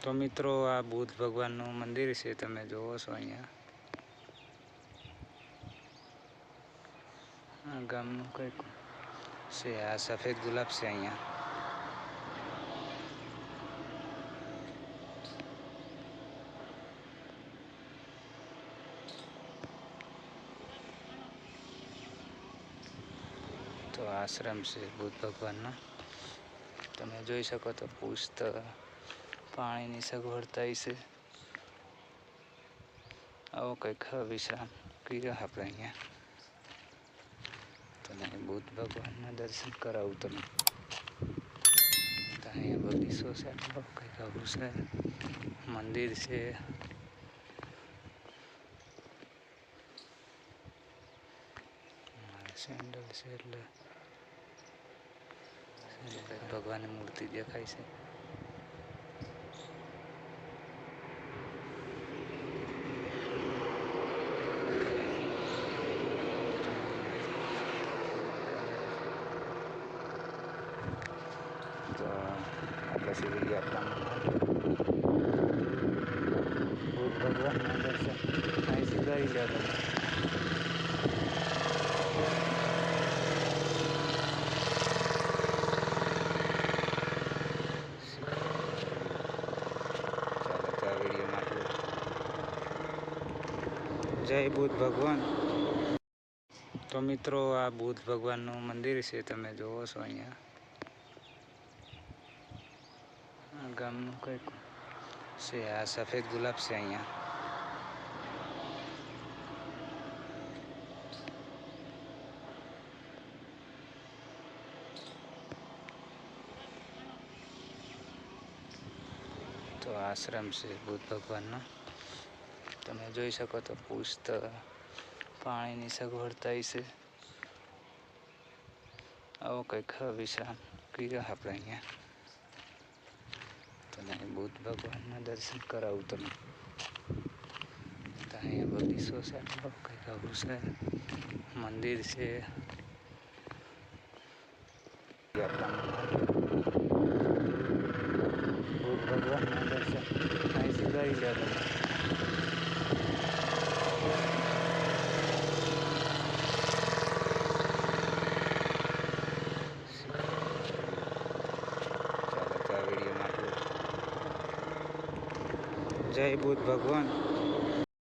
તો મિત્રો, આ બુદ્ધ ભગવાનનું મંદિર છે, તમે જોવો છો અહીંયા. ગામનું કંઈક છે, આ સફેદ ગુલાબ છે અહીંયા. તો આશ્રમ છે બુદ્ધ ભગવાનનો. તમે જોઈ શકો તો પુસ્તક. પાણીની સગવડ થઈ છે. આવો કંઈક વિશ્રામ કર્યો આપણે અહીંયા. તમે બુદ્ધ ભગવાનના દર્શન કરાવું તમે. અહીંયા બગીચો છે કંઈક આવું છે. મંદિર છે. સેન્ડલ છે એટલે. ભગવાનની મૂર્તિ દેખાય છે. તો આપણે સીધી ગયા આપણા બુદ્ધ ભગવાનના દર્શન અહીંથી કરી લો તમે ચાલો તો આ વિડીયોમાં આટલું જય બુદ્ધ ભગવાન તો મિત્રો આ બુદ્ધ ભગવાનનું મંદિર છે તમે જોવો છો અહીંયા આ ગામનું કંઈક છે. આ સફેદ ગુલાબ છે અહીંયા. તો આશ્રમ છે બુદ્ધ ભગવાનનો. તમે જોઈ શકો તો પુસ્ત પાણીની સગવડ થઈ છે. આવો કંઈક વિશ્રામ કર્યો આપણે અહીંયા. તમે બુદ્ધ ભગવાનના દર્શન કરાવું તમે. અહીંયા બગીચો છે કંઈક આવું છે. મંદિર છે. ભગવાનના દર્શન અહીંથી કરી લો તમે ચાલો તો આ વિડીયોમાં આટલું જય બુદ્ધ ભગવાન.